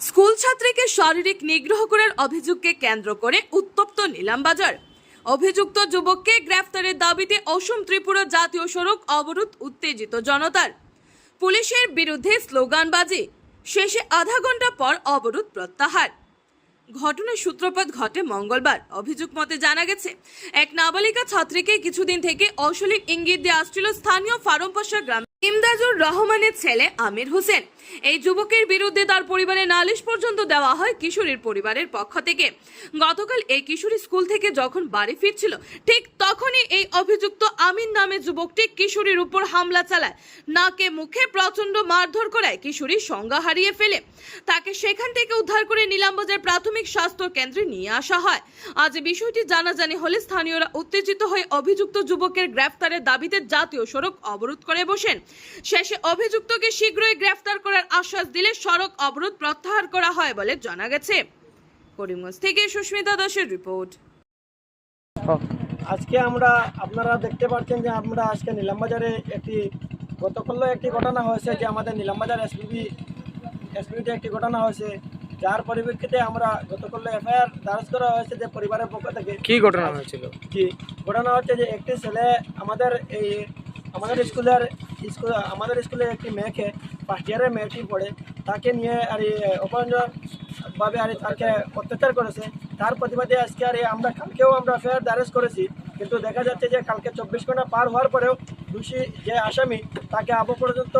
School ছাত্রীকে শারীরিক নিগ্রহ করার অভিযোগকে কেন্দ্র করে উত্তপ্ত নিলামবাজার। অভিযুক্ত যুবককে গ্রেফতারের দাবিতে অসম ত্রিপুরা জাতীয় সড়ক অবরোধ উত্তেজিত জনতার। পুলিশের বিরুদ্ধে স্লোগানবাজি। শেষে আধা ঘণ্টা পর অবরোধ প্রত্যাহার। ঘটনার সূত্রপাত ঘটে মঙ্গলবার, অভিযোগ মতে জানা গেছে, এক নাবালিকা ছাত্রীকে কিছুদিন থেকে অশলীল ইঙ্গিত দিয়ে আসছিল স্থানীয় ফারমপাশা গ্রাম ইমদাজুর রহমানের ছেলে আমির হোসেন। এই যুবকের বিরুদ্ধে তার পরিবারে নালিশ পর্যন্ত দেওয়া হয় কিশোরীর পরিবারের পক্ষ থেকে। গতকাল এই কিশোরী স্কুল থেকে যখন বাড়ি ফিরছিল, ঠিক তখনই এই অভিযুক্ত আমিন নামে যুবকটি কিশোরীর উপর হামলা চালায়। নাকে মুখে প্রচণ্ড মারধর করায় কিশোরী সংজ্ঞা হারিয়ে ফেলে। তাকে সেখান থেকে উদ্ধার করে নিলামবাজার প্রাথমিক স্বাস্থ্য কেন্দ্রে নিয়ে আসা হয়। আজ বিষয়টি জানাজানি হলে স্থানীয়রা উত্তেজিত হয়ে অভিযুক্ত যুবকের গ্রেফতারের দাবিতে জাতীয় সড়ক অবরোধ করে বসেন। শেষে অভিযুক্তকে শীঘ্রই গ্রেফতার করার আশ্বাস দিলে সড়ক অবরোধ প্রত্যাহার করা হয় বলে জানা গেছে। করিমগঞ্জ থেকে সুস্মিতা দাসের রিপোর্ট। আজকে আমরা আপনারা দেখতে পাচ্ছেন যে আমরা আজকে নিলামবাজারে একটি গতকালও একটি ঘটনা হয়েছে যে আমাদের নিলামবাজার এসপিবি এসপিবিতে একটি ঘটনা হয়েছে। যার পরিপ্রেক্ষিতে আমরা গতকাল এফআইআর দারজ করা হয়েছে যে পরিবারের পক্ষ থেকে। কি ঘটনা হয়েছিল? কি ঘটনা হচ্ছে যে একটি ছেলে আমাদের এই আমাদের স্কুলের স্কুল, আমাদের স্কুলের একটি মেয়েকে ফার্স্ট ইয়ারের মেয়েটি পড়ে, তাকে নিয়ে আর ভাবে আর তাকে অত্যাচার করেছে। তার প্রতিবাদে আজকে আর আমরা, কালকেও আমরা ফেয়ার দ্বারেজ করেছি। কিন্তু দেখা যাচ্ছে যে কালকে চব্বিশ ঘণ্টা পার হওয়ার পরেও দোষী যে আসামি, তাকে আবু পর্যন্ত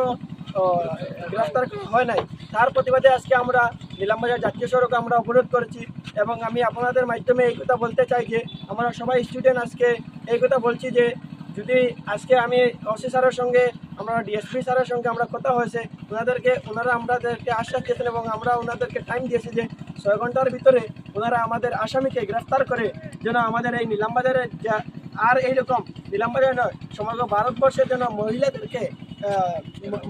গ্রেফতার হয় নাই। তার প্রতিবাদে আজকে আমরা নিলামবাজার জাতীয় সড়ক আমরা অবরোধ করেছি এবং আমি আপনাদের মাধ্যমে এই কথা বলতে চাই যে, আমরা সবাই স্টুডেন্ট আজকে এই কথা বলছি যে, যদি আজকে আমি ওসি স্যারের সঙ্গে আমরা ডিএসপি স্যারের সঙ্গে আমরা কথা হয়েছে। ওনাদেরকে, ওনারা আমাদেরকে আশ্বাস দিয়েছেন এবং আমরা ওনাদেরকে টাইম দিয়েছি যে ছয় ঘণ্টার ভিতরে ওনারা আমাদের আসামিকে গ্রেফতার করে যেন আমাদের এই নিলামবাজারে যা আর এইরকম নিলামবাজার নয়, সমগ্র ভারতবর্ষের যেন মহিলাদেরকে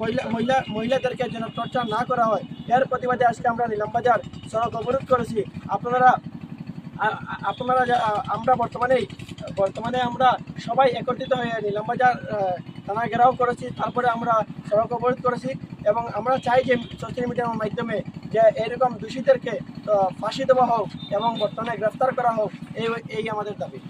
মহিলা মহিলা, মহিলাদেরকে যেন টর্চার না করা হয়। এর প্রতিবাদে আজকে আমরা নিলামবাজার সড়ক অবরোধ করেছি। আপনারা আপনারা আমরা বর্তমানে বর্তমানে আমরা সবাই একত্রিত হয়ে নিলামবাজার থানা ঘেরাও করেছি, তারপরে আমরা সড়ক অবরোধ করেছি এবং আমরা চাই যে সোশ্যাল মিডিয়ার মাধ্যমে যে এরকম দোষীদেরকে ফাঁসি দেওয়া হোক এবং বর্তমানে গ্রেফতার করা হোক, এই এই আমাদের দাবি।